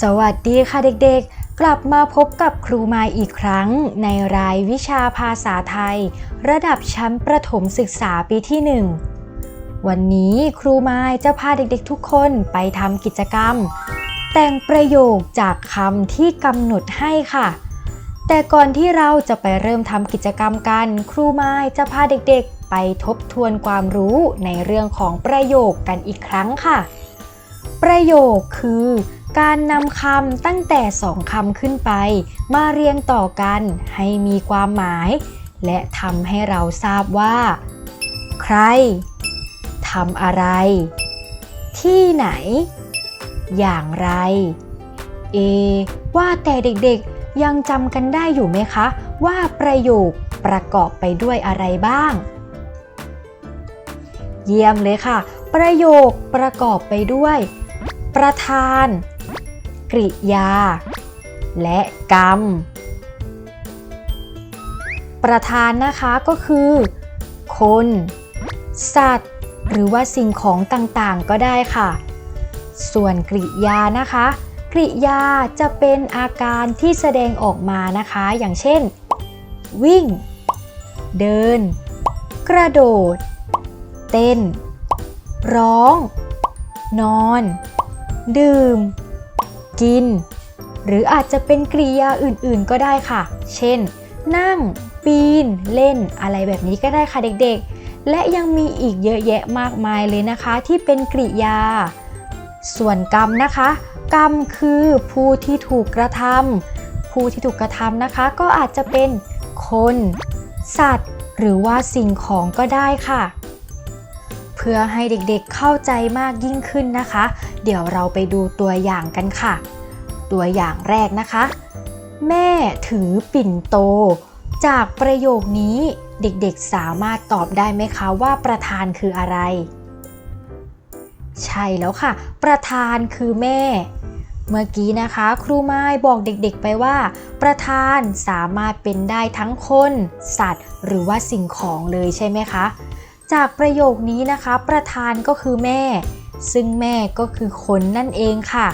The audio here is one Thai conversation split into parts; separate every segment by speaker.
Speaker 1: สวัสดีค่ะเด็กๆ กลับมาพบกับครูมาอีกครั้ง ในรายวิชาภาษาไทย ระดับชั้นประถมศึกษาปีที่ 1 วันนี้ครูมายจะพาเด็กๆทุกคนไปทำกิจกรรม แต่งประโยคจากคำที่กำหนดให้ค่ะ แต่ก่อนที่เราจะไปเริ่มทำกิจกรรมกัน ครูมายจะพาเด็กๆ ไปทบทวนความรู้ในเรื่องของประโยคกันอีกครั้งค่ะ ประโยคคือ การนำคำตั้งแต่สองคำขึ้นไป มาเรียงต่อกันให้มีความหมาย และทำให้เราทราบว่า ใครทำอะไร ที่ไหน อย่างไร เอ ว่าแต่เด็กๆยังจำกันได้อยู่ไหมคะ ว่าประโยคประกอบไปด้วยอะไรบ้าง เยี่ยมเลยค่ะ ประโยคประกอบไปด้วย ประธาน กริยา และกรรม ประธานนะคะก็คือ คน สัตว์ หรือว่าสิ่งของต่างๆ ก็ได้ค่ะ ส่วนกริยานะคะ กริยาจะเป็นอาการที่แสดงออกมานะคะ อย่างเช่น วิ่ง เดิน กระโดด เต้น ร้อง นอน ดื่ม กิน หรืออาจจะเป็นกริยาอื่นๆก็ได้ค่ะ เช่น นั่ง ปีน เล่น อะไรแบบนี้ก็ได้ค่ะเด็กๆ และยังมีอีกเยอะแยะมากมายเลยนะคะ ที่เป็นกริยา ส่วนกรรมนะคะ กรรมคือผู้ที่ถูกกระทำผู้ที่ถูกกระทำนะคะ ก็อาจจะเป็นคน สัตว์ หรือว่าสิ่งของก็ได้ค่ะ เพื่อให้เด็กๆเข้าใจมากยิ่งขึ้นนะคะ เดี๋ยวเราไปดูตัวอย่างกันค่ะ ตัวอย่างแรกนะคะ แม่ถือปิ่นโต จากประโยคนี้เด็กๆสามารถตอบได้ไหมคะว่าประธานคืออะไร ใช่แล้วค่ะ ประธานคือแม่ เมื่อกี้นะคะ ครูไม้บอกเด็กๆไปว่า ประธานสามารถเป็นได้ทั้งคน สัตว์ หรือว่าสิ่งของเลยใช่ไหมคะ จากประโยคนี้นะคะ ประธานก็คือแม่ ซึ่งแม่ก็คือคนนั่นเองค่ะ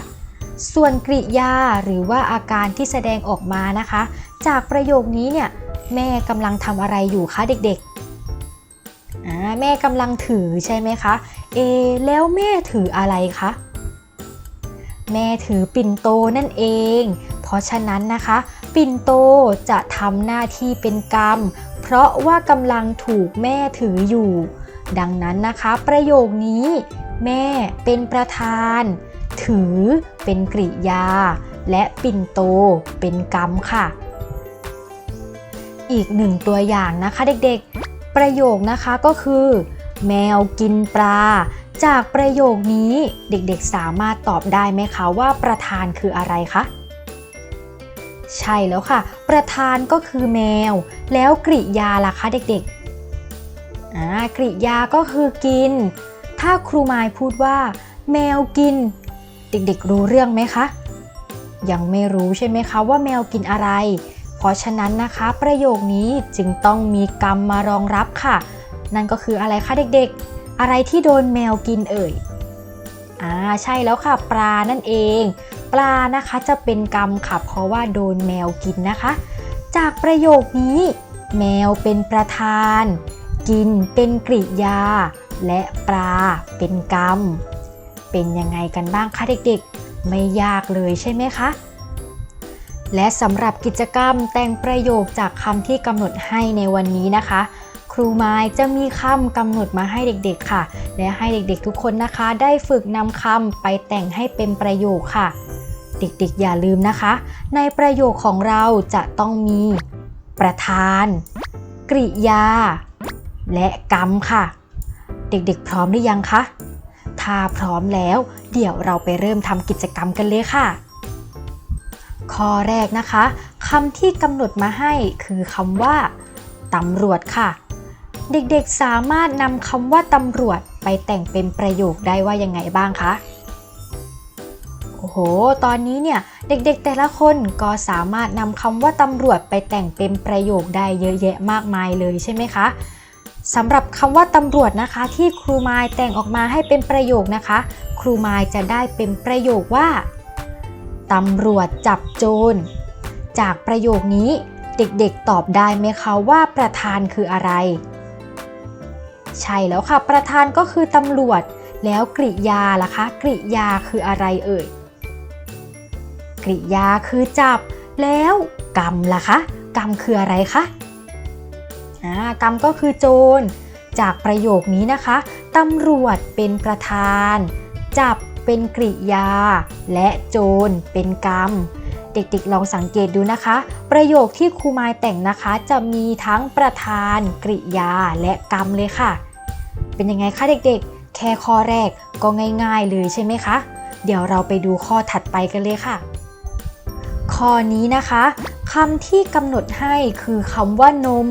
Speaker 1: ส่วนกริยาหรือว่าอาการที่แสดงออกมานะคะ จากประโยคนี้เนี่ยแม่กำลังทำอะไรอยู่คะเด็กๆแม่กำลังถือใช่ไหมคะ เอ แล้วแม่ถืออะไรคะแม่ถือปิ่นโตนั่นเอง เพราะฉะนั้นนะคะ ปิ่นโตจะทำหน้าที่เป็นกรรม เพราะว่ากำลังถูกแม่ถืออยู่ ดังนั้นนะคะ ประโยคนี้ แม่เป็นประธาน ถือเป็นกริยา และปิ่นโตเป็นกรรมค่ะ อีกหนึ่งตัวอย่างนะคะเด็กๆ ประโยคนะคะก็คือ แมวกินปลา จากประโยคนี้เด็กๆสามารถตอบได้ไหมคะว่าประธานคืออะไรคะใช่แล้วค่ะ ประธานก็คือแมว แล้วกริยาล่ะคะเด็กๆอ่ากริยาก็คือกิน ถ้าครูมายพูดว่า แมวกิน เด็กๆรู้เรื่องไหมคะ ยังไม่รู้ใช่ไหมคะว่าแมวกินอะไร เพราะฉะนั้นนะคะ ประโยคนี้จึงต้องมีกรรมมารองรับค่ะ นั่นก็คืออะไรคะเด็กๆ อะไรที่โดนแมวกินเอ่ยอ่าใช่แล้วค่ะปลานั่นเอง ปลานะคะจะเป็นกรรมค่ะ เพราะว่าโดนแมวกินนะคะ จากประโยคนี้ แมวเป็นประธาน กินเป็นกริยา และปลาเป็นกรรม เป็นยังไงกันบ้างคะเด็กๆ ไม่ยากเลยใช่ไหมคะ และสำหรับกิจกรรมแต่งประโยคจากคำที่กำหนดให้ในวันนี้นะคะ ครูไม้จะมีคำกำหนดมาให้เด็กๆค่ะ และให้เด็กๆทุกคนนะคะ ได้ฝึกนำคำไปแต่งให้เป็นประโยคค่ะ เด็กๆอย่าลืมนะคะ ในประโยคของเราจะต้องมี ประธาน กริยา และกรรมค่ะ เด็กๆ พร้อมหรือยังคะ ถ้าพร้อมแล้ว เดี๋ยวเราไปเริ่มทำกิจกรรมกันเลยค่ะ ข้อแรกนะคะคำที่กำหนดมาให้คือคำว่าตำรวจค่ะ เด็กๆสามารถนำคำว่าตำรวจไปแต่งเป็นประโยคได้ว่ายังไงบ้างคะโอ้โห ตอนนี้เนี่ยเด็กๆแต่ละคนก็สามารถนำคำว่าตำรวจไปแต่งเป็นประโยคได้เยอะแยะมากมายเลยใช่ไหมคะ สำหรับคำว่าตำรวจนะคะ ที่ครูไมายแต่งออกมาให้เป็นประโยคนะคะ ครูไมายจะได้เป็นประโยคว่าตำรวจจับโจร จากประโยคนี้เด็กๆตอบได้ไหมคะว่าประธานคืออะไร ใช่แล้วค่ะ ประธานก็คือตำรวจ แล้วกริยาล่ะคะ กริยาคืออะไรเอ่ย กริยาคือจับ แล้วกรรมล่ะคะ กรรมคืออะไรคะ กรรมก็คือโจร จากประโยคนี้นะคะตำรวจเป็นประธาน จับเป็นกริยา และโจรเป็นกรรม เด็กๆลองสังเกตดูนะคะ ประโยคที่ครูไมายแต่งนะคะ จะมีทั้งประธาน กริยาและกรรมเลยค่ะ เป็นยังไงคะเด็กๆ แค่ข้อแรกก็ง่าย ๆ เลยใช่ไหมคะ เดี๋ยวเราไปดูข้อถัดไปกันเลยค่ะ ข้อนี้นะคะคำที่กำหนดให้คือคำว่านม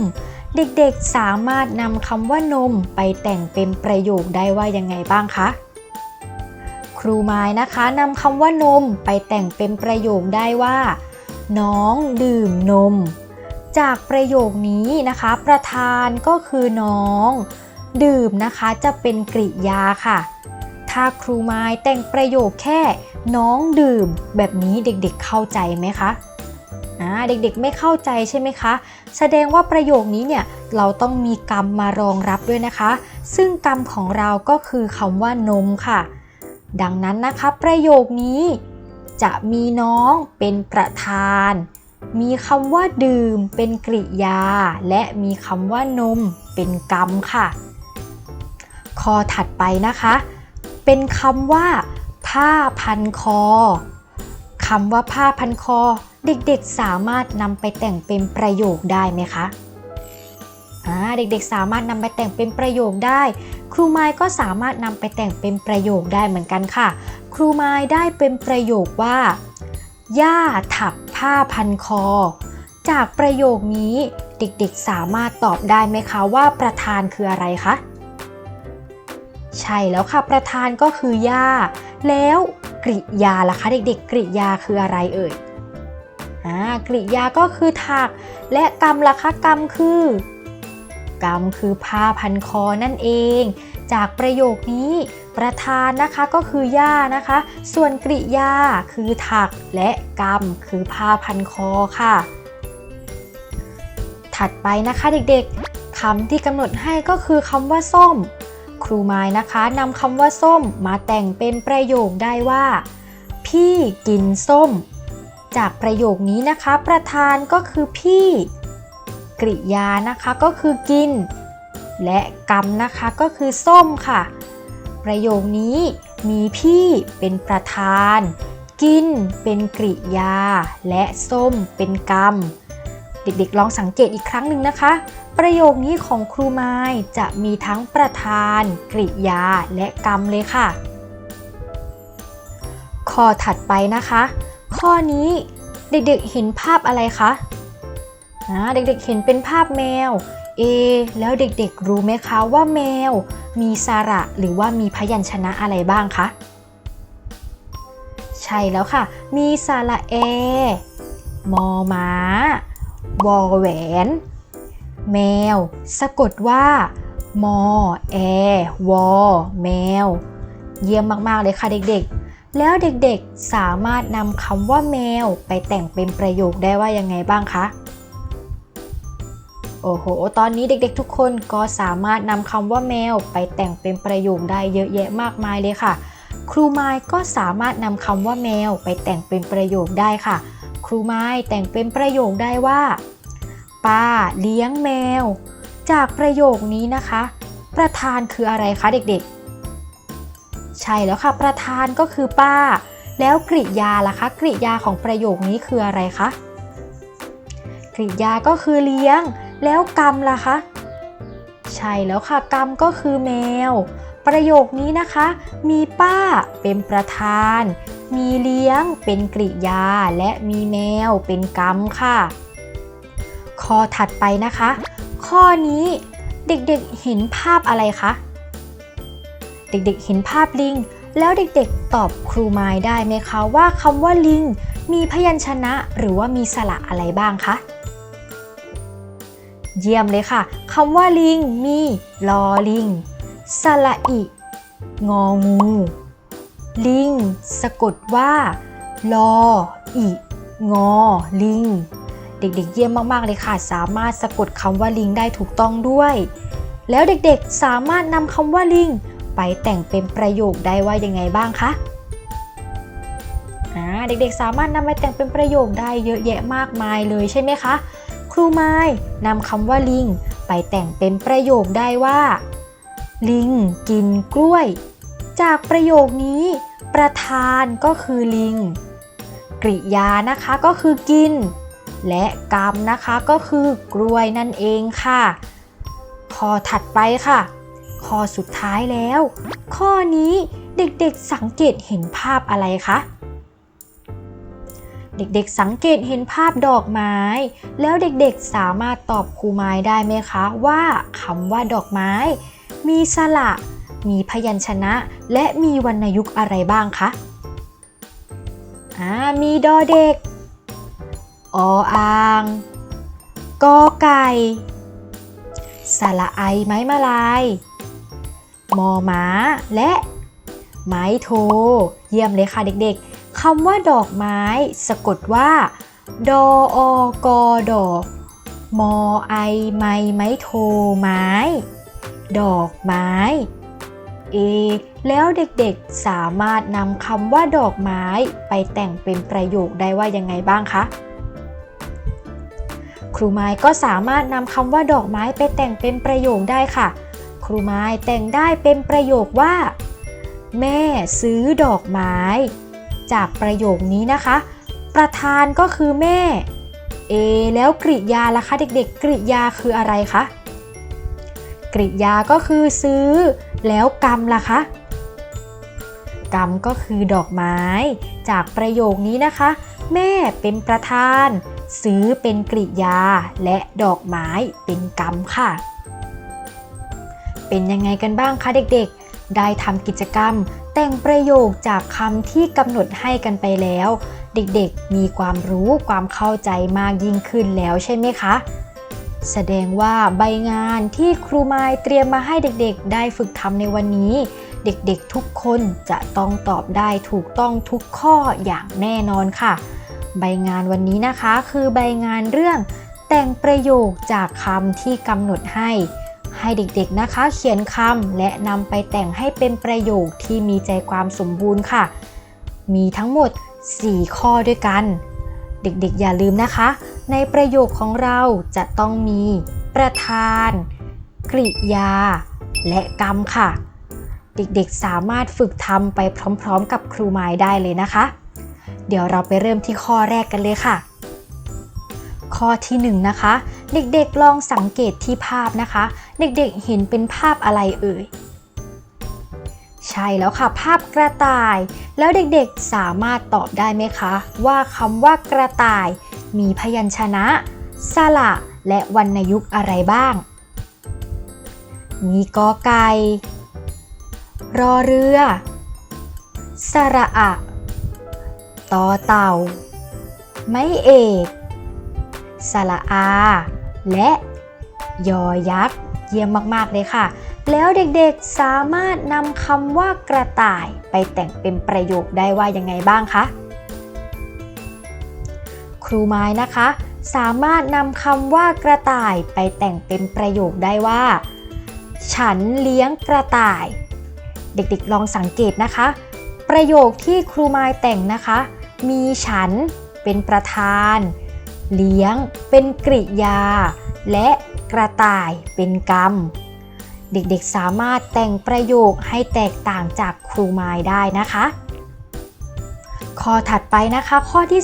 Speaker 1: เด็กๆสามารถนำคำว่านมไปแต่งเป็นประโยคได้ว่ายังไงบ้างคะครูไม้นะคะนำคำว่านมไปแต่งเป็นประโยคได้ว่า น้องดื่มนม จากประโยคนี้นะคะ ประธานก็คือน้อง ดื่มนะคะจะเป็นกริยาค่ะ ถ้าครูไม้แต่งประโยคแค่ น้องดื่ม แบบนี้เด็กๆเข้าใจไหมคะ อ่าเด็กๆไม่เข้าใจใช่ไหมคะ แสดงว่าประโยคนี้เนี่ยเราต้องมีกรรมมารองรับด้วยนะคะ ซึ่งกรรมของเราก็คือคำว่านมค่ะ ดังนั้นนะคะ ประโยคนี้จะมีน้องเป็นประธาน มีคำว่าดื่มเป็นกริยา และมีคำว่านมเป็นกรรมค่ะข้อถัดไปนะคะ เป็นคำว่า ผ้าพันคอ คำว่าผ้าพันคอ เด็กๆสามารถนำไปแต่งเป็นประโยคได้ไหมคะเด็กๆสามารถนำไปแต่งเป็นประโยคได้ ครูไม้ก็สามารถนำไปแต่งเป็นประโยคได้เหมือนกันค่ะ ครูไม้ได้เป็นประโยคว่าย่าถักผ้าพันคอ จากประโยคนี้เด็กๆสามารถตอบได้ไหมคะว่าประธานคืออะไรคะใช่แล้วค่ะประธานก็คือย่าแล้ว กริยาล่ะคะ เด็ก ๆ กริยาคืออะไรเอ่ยอ่ากริยาก็คือถัก และกรรมล่ะคะกรรมคือกรรมคือผ้าพันคอนั่นเอง จากประโยคนี้ ประธานนะคะก็คือย่านะคะ ส่วนกริยาคือถักและกรรมคือผ้าพันคอค่ะ ถัดไปนะคะเด็กๆคำที่กำหนดให้ก็คือคำว่าส้ม ครูไม้นะคะนำคำว่าส้มมาแต่งเป็นประโยคได้ว่า พี่กินส้ม จากประโยคนี้นะคะ ประธานก็คือพี่ กริยานะคะก็คือกิน และกรรมนะคะก็คือส้มค่ะ ประโยคนี้มีพี่เป็นประธาน กินเป็นกริยา และส้มเป็นกรรม เด็กๆลองสังเกตอีกครั้งหนึ่งนะคะ ประโยคนี้ของครูไม้จะมีทั้งประธาน กริยา และกรรมเลยค่ะ ข้อถัดไปนะคะ ข้อนี้เด็กๆเห็นภาพอะไรคะเด็กๆเห็นเป็นภาพแมว เอ แล้วเด็กๆรู้ไหมคะว่าแมว มีสระหรือว่ามีพยัญชนะอะไรบ้างคะ ใช่แล้วค่ะ มีสระเอมอมาวอแหวน แมว สะกดว่า มอ แอ วอ แมว เยี่ยมมาก ๆ เลยค่ะเด็ก ๆ แล้วเด็ก ๆ สามารถนำคำว่าแมวไปแต่งเป็นประโยคได้ว่ายังไงบ้างคะ โอ้โห ตอนนี้เด็ก ๆ ทุกคนก็สามารถนำคำว่าแมวไปแต่งเป็นประโยคได้เยอะแยะมากมายเลยค่ะ ครูไม้ก็สามารถนำคำว่าแมวไปแต่งเป็นประโยคได้ค่ะ ครูไม้แต่งเป็นประโยคได้ว่า ป้าเลี้ยงแมว จากประโยคนี้นะคะ ประธานคืออะไรคะเด็กๆ ใช่แล้วค่ะ ประธานก็คือป้า แล้วกริยาล่ะคะกริยาของประโยคนี้คืออะไรคะกริยาก็คือเลี้ยง แล้วกรรมล่ะคะ ใช่แล้วค่ะกรรมก็คือแมว ประโยคนี้นะคะ มีป้าเป็นประธาน มีเลี้ยงเป็นกริยา และมีแมวเป็นกรรมค่ะ ข้อถัดไปนะคะ ข้อนี้เด็กๆเห็นภาพอะไรคะ เด็กๆเห็นภาพลิง แล้วเด็กๆตอบครูไม้ได้ไหมคะว่าคำว่าลิง มีพยัญชนะหรือว่ามีสระอะไรบ้างคะเยี่ยมเลยค่ะคำว่าลิงมีลอลิง สระอิ งองู ลิง สะกดว่า ลออีงอลิง เด็กๆ เยี่ยมมากๆเลยค่ะ สามารถสะกดคำว่าลิงได้ถูกต้องด้วย แล้วเด็กๆสามารถนำคำว่าลิง ไปแต่งเป็นประโยคได้ว่ายังไงบ้างคะอ่าเด็กๆสามารถนำไปแต่งเป็นประโยคได้เยอะแยะมากมายเลยใช่ไหมคะ ครูไม้นำคำว่าลิง ไปแต่งเป็นประโยคได้ว่า ลิงกินกล้วย จากประโยคนี้ ประธานก็คือลิง กริยานะคะก็คือกิน และกรรมนะคะก็คือกล้วยนั่นเองค่ะ ข้อถัดไปค่ะ ข้อสุดท้ายแล้ว ข้อนี้เด็กๆสังเกตเห็นภาพอะไรคะเด็กๆสังเกตเห็นภาพดอกไม้ แล้วเด็กๆสามารถตอบครูไม้ได้ไหมคะ ว่าคำว่าดอกไม้ มีสระ มีพยัญชนะ และมีวรรณยุกต์อะไรบ้างคะ อ่า มีดอเด็ก ออ่างกอไก่สระไอไม้มาลายมอม้าและ ไม้โท เยี่ยมเลยค่ะเด็กๆคำว่าดอกไม้ สะกดว่า ดออกอดอก มอไอไม้ไม้โทไม้ ดอกไม้ เอ แล้วเด็กๆสามารถนำคำว่าดอกไม้ไปแต่งเป็นประโยคได้ว่ายังไงบ้างคะ ครูไม้ก็สามารถนำคำว่าดอกไม้ไปแต่งเป็นประโยคได้ค่ะ ครูไม้แต่งได้เป็นประโยคว่า แม่ซื้อดอกไม้ จากประโยคนี้นะคะ ประธานก็คือแม่ เอ แล้วกริยาล่ะคะเด็กๆ กริยาคืออะไรคะกริยาก็คือซื้อ แล้วกรรมล่ะคะกรรมก็คือดอกไม้ จากประโยคนี้นะคะ แม่เป็นประธาน ซื้อเป็นกริยา และดอกไม้เป็นกรรมค่ะ เป็นยังไงกันบ้างคะเด็กๆ ได้ทำกิจกรรม แต่งประโยคจากคำที่กำหนดให้กันไปแล้ว เด็กๆ มีความรู้ความเข้าใจมากยิ่งขึ้นแล้วใช่ไหมคะแสดงว่าใบงานที่ครูไม้เตรียมมาให้เด็กๆ ได้ฝึกทำในวันนี้ เด็กๆทุกคนจะต้องตอบได้ถูกต้องทุกข้ออย่างแน่นอนค่ะ ใบงานวันนี้นะคะคือใบงานเรื่องแต่งประโยคจากคำที่กำหนดให้ ให้เด็กๆนะคะ เขียนคำและนำไปแต่งให้เป็นประโยคที่มีใจความสมบูรณ์ค่ะ มีทั้งหมด 4 ข้อด้วยกัน เด็กๆอย่าลืมนะคะ ในประโยคของเราจะต้องมีประธาน กริยา และกรรมค่ะ เด็กๆสามารถฝึกทำไปพร้อมๆ กับครูไม้ได้เลยนะคะ เดี๋ยวเราไปเริ่มที่ข้อแรกกันเลยค่ะ ข้อที่1นงนะคะ เด็กๆลองสังเกตที่ภาพนะคะ เด็กๆเห็นเป็นภาพอะไรเอ่ยใช่แล้วค่ะ ภาพกระต่าย แล้วเด็กๆสามารถตอบได้ไหมคะ ว่าคำว่ากระต่าย มีพยัญชนะ สระ และวรรณยุกต์อะไรบ้าง มีกอไก่รอเรือ สระอะ ต่อเต่า ไม้เอก สระอา และยอยักษ์ เยี่ยมมาก ๆ เลยค่ะ แล้วเด็กๆสามารถนำคำว่ากระต่ายไปแต่งเป็นประโยคได้ว่ายังไงบ้างคะ ครูไม้นะคะ สามารถนำคำว่ากระต่ายไปแต่งเป็นประโยคได้ว่า ฉันเลี้ยงกระต่าย เด็กๆลองสังเกตนะคะ ประโยคที่ครูไม้แต่งนะคะ มีฉันเป็นประธาน เลี้ยงเป็นกริยา และกระต่ายเป็นกรรม เด็กๆสามารถแต่งประโยคให้แตกต่างจากครูไม้ได้นะคะ ข้อถัดไปนะคะข้อที่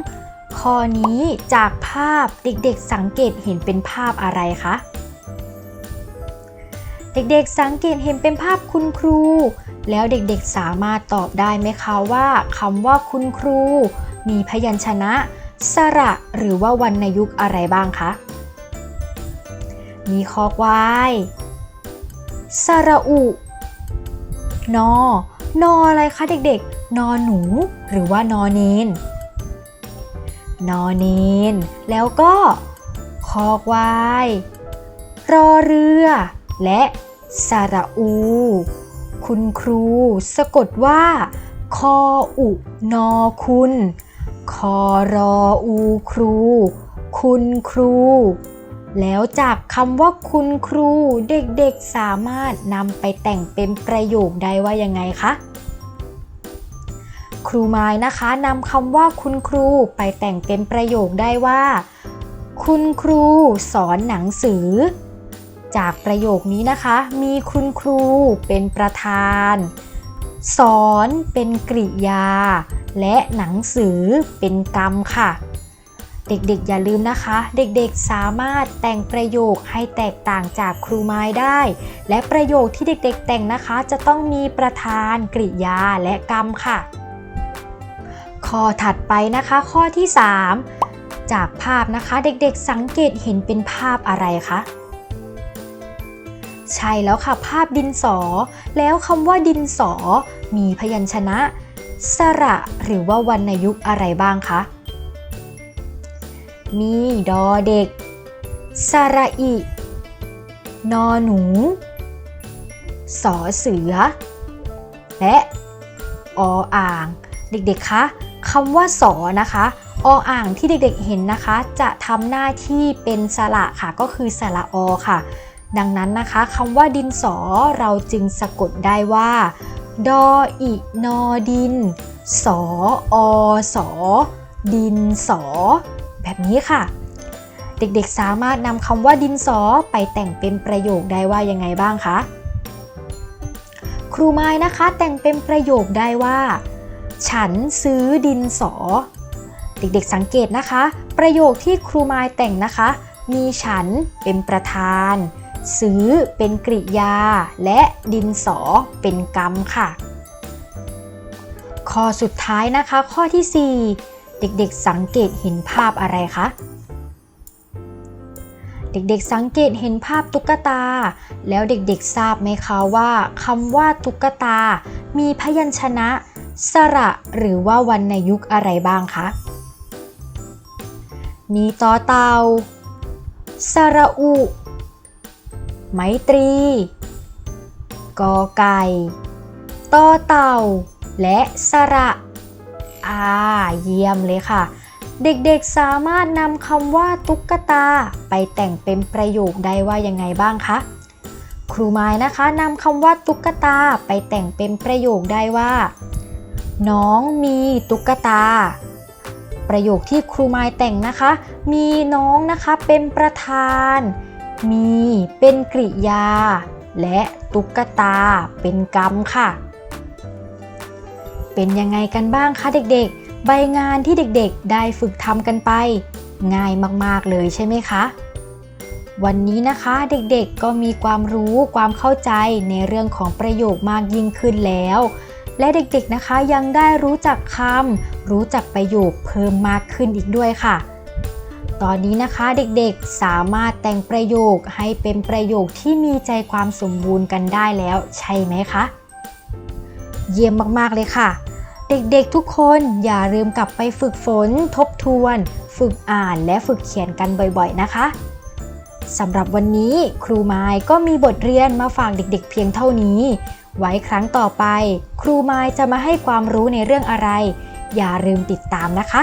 Speaker 1: 2 ข้อนี้จากภาพเด็กๆสังเกตเห็นเป็นภาพอะไรคะเด็กๆสังเกตเห็นเป็นภาพคุณครู แล้วเด็กๆสามารถตอบได้ไหมคะว่าคำว่าคุณครู มีพยัญชนะ สระหรือว่าวรรณยุกต์อะไรบ้างคะ มีคอควาย สระอุ นอ นออะไรคะเด็กๆ นอหนู หรือว่านอเนนนอเนนแล้วก็คอควาย รอเรือ และสระอู คุณครู สะกดว่า คออุนอคุณ คอรออูครู คุณครู แล้วจากคำว่าคุณครูเด็กๆสามารถนำไปแต่งเป็นประโยคได้ว่ายังไงคะครูไม้นะคะนำคำว่าคุณครูไปแต่งเป็นประโยคได้ว่า คุณครูสอนหนังสือ จากประโยคนี้นะคะ มีคุณครูเป็นประธาน สอนเป็นกริยา และหนังสือเป็นกรรมค่ะ เด็กๆอย่าลืมนะคะ เด็กๆสามารถแต่งประโยคให้แตกต่างจากครูไม้ได้ และประโยคที่เด็กๆ แต่งนะคะ จะต้องมีประธานกริยาและกรรมค่ะ ข้อถัดไปนะคะ ข้อที่ 3 จากภาพนะคะ เด็กๆสังเกตเห็นเป็นภาพอะไรคะ ใช่แล้วค่ะ ภาพดินสอ แล้วคำว่าดินสอ มีพยัญชนะ สระหรือว่าวรรณยุกต์อะไรบ้างคะ มีดอเด็ก สระอิ นอหนู สอเสือ และออ่าง เด็กๆ คะคำว่าสอนะคะออ่างที่เด็กๆเห็นนะคะ จะทำหน้าที่เป็นสระค่ะ ก็คือสระอค่ะ ดังนั้นนะคะคำว่าดินสอเราจึงสะกดได้ว่า ดออินอดิน สออสอดินสอ แบบนี้ค่ะ เด็กๆสามารถนำคำว่าดินสอไปแต่งเป็นประโยคได้ว่ายังไงบ้างคะ ครูไม้นะคะแต่งเป็นประโยคได้ว่า ฉันซื้อดินสอ เด็กๆสังเกตนะคะ ประโยคที่ครูไม้แต่งนะคะ มีฉันเป็นประธาน ซื้อเป็นกริยา และดินสอเป็นกรรมค่ะ ข้อสุดท้ายนะคะ ข้อที่ 4 เด็กๆสังเกตเห็นภาพอะไรคะเด็กๆสังเกตเห็นภาพตุ๊กตา แล้วเด็กๆทราบไหมคะว่าคำว่าตุ๊กตา มีพยัญชนะ สระหรือว่าวรรณยุกต์อะไรบ้างคะมีต่อเตาสระอุ ไมตรี กอไก่ต่อเต่า และสระอ่าเยี่ยมเลยค่ะ เด็กๆสามารถนำคำว่าตุ๊กตา ไปแต่งเป็นประโยคได้ว่ายังไงบ้างคะ ครูไม้นะคะนำคำว่าตุ๊กตาไปแต่งเป็นประโยคได้ว่า น้องมีตุ๊กตา ประโยคที่ครูไม้แต่งนะคะ มีน้องนะคะเป็นประธาน มีเป็นกริยา และตุ๊กตาเป็นกรรมค่ะ เป็นยังไงกันบ้างคะเด็กๆ ใบงานที่เด็กๆ ได้ฝึกทำกันไป ง่ายมากๆเลยใช่ไหมคะ วันนี้นะคะเด็กๆก็มีความรู้ความเข้าใจในเรื่องของประโยคมากยิ่งขึ้นแล้วและเด็กๆนะคะยังได้รู้จักคำรู้จักประโยคเพิ่มมากขึ้นอีกด้วยค่ะ ตอนนี้นะคะเด็กๆสามารถแต่งประโยคให้เป็นประโยคที่มีใจความสมบูรณ์กันได้แล้วใช่ไหมคะ เยี่ยมมากๆเลยค่ะ เด็กๆทุกคนอย่าลืมกลับไปฝึกฝน ทบทวน ฝึกอ่านและฝึกเขียนกันบ่อยๆนะคะสำหรับวันนี้ครูไม้ก็มีบทเรียนมาฝากเด็กๆเพียงเท่านี้ ไว้ครั้งต่อไป ครูไม้จะมาให้ความรู้ในเรื่องอะไร อย่าลืมติดตามนะคะ